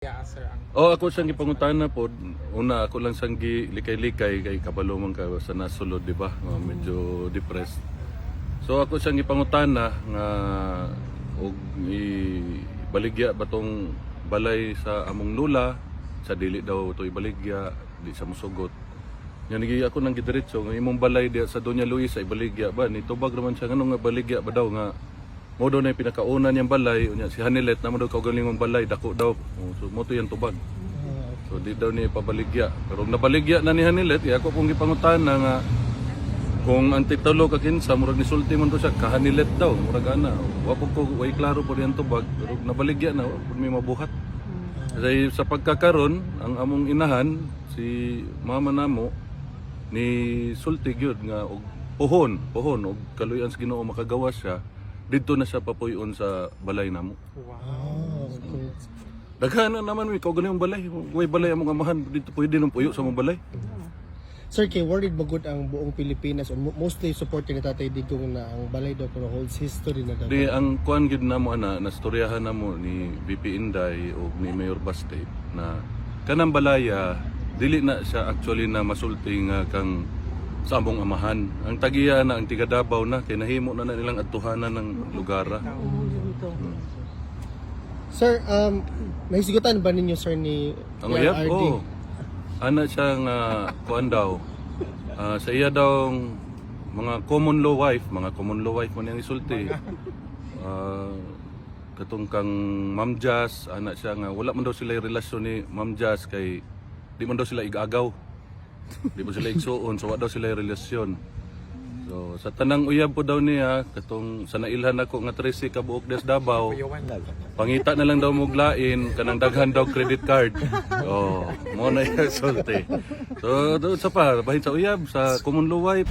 Yeah, sir. Oh, ako sang gipangutana po. Una ako lang sang gi likay-likay kay kabalo man ka sa nasulod, di ba? Nga medyo depressed. So ako sang gipangutana nga og ibaligya batong balay sa among lula sa dili daw to ibaligya di sa musugot. Yan gi ako nang gidiretso nga imong balay diya sa Doña Luisa ibaligya ba ni tubag naman siya ngano nga baligya ba daw nga mo daw na pinakauna niyang balay unya si Hanilet na mo daw kaugalingong balay dako daw. Oh, so mo to yan tubag. So di daw niya ipabaligya. Pero nabaligya na ni Hanilet iya ako kung gipangutan na nga kung ang titulo ka kinsa murag ni sulti man to siya kahanilet daw murag ana. Wa po ko way klaro po yan tubag pero nabaligya na po may mabuhat. Kasi sa pagkakaron ang among inahan si mama namo ni sulti gyud nga og pohon pohon og kaluyan sa Ginoo makagawa siya didto na siya papuyon sa balay namo wow. daghan na naman mi kau yung balay. Way balay among amahan. Dito pwede nang puyo sa among balay. Sir, kay worried magud ang buong Pilipinas. O mo- mostly supporting ni Tatay Digong na ang balay daw pero holds history na daw. di ang kuan gid namo ana nastoryahan namo ni VP Inday o ni Mayor Baste na kanang balaya dili na siya actually na masulti nga kang sa among amahan ang tagiya na ang tiga Davao na kay nahimo na na nilang atuhanan ng lugara Sir, um, nahisigutan ba ninyo sir ni Ang uyab? RD? Oo. Ana siya nga kuan daw. ah, sa iya daw mga common law wife, mga common law wife mo niyang isulti. Ah, katong kang Ma'am Jazz, ana siya nga wala man daw sila relasyon ni Ma'am Jazz kay di man daw sila igagaw. Di man sila igsuon, so wala daw sila relasyon. So sa tanang uyab po daw niya, katong sa nailhan ako nga 13 ka buok des Davao. Pangita na lang daw muglain kanang daghan daw credit card. Oh, mo na yung sulti. So doon sa pa, bahin sa uyab sa wife.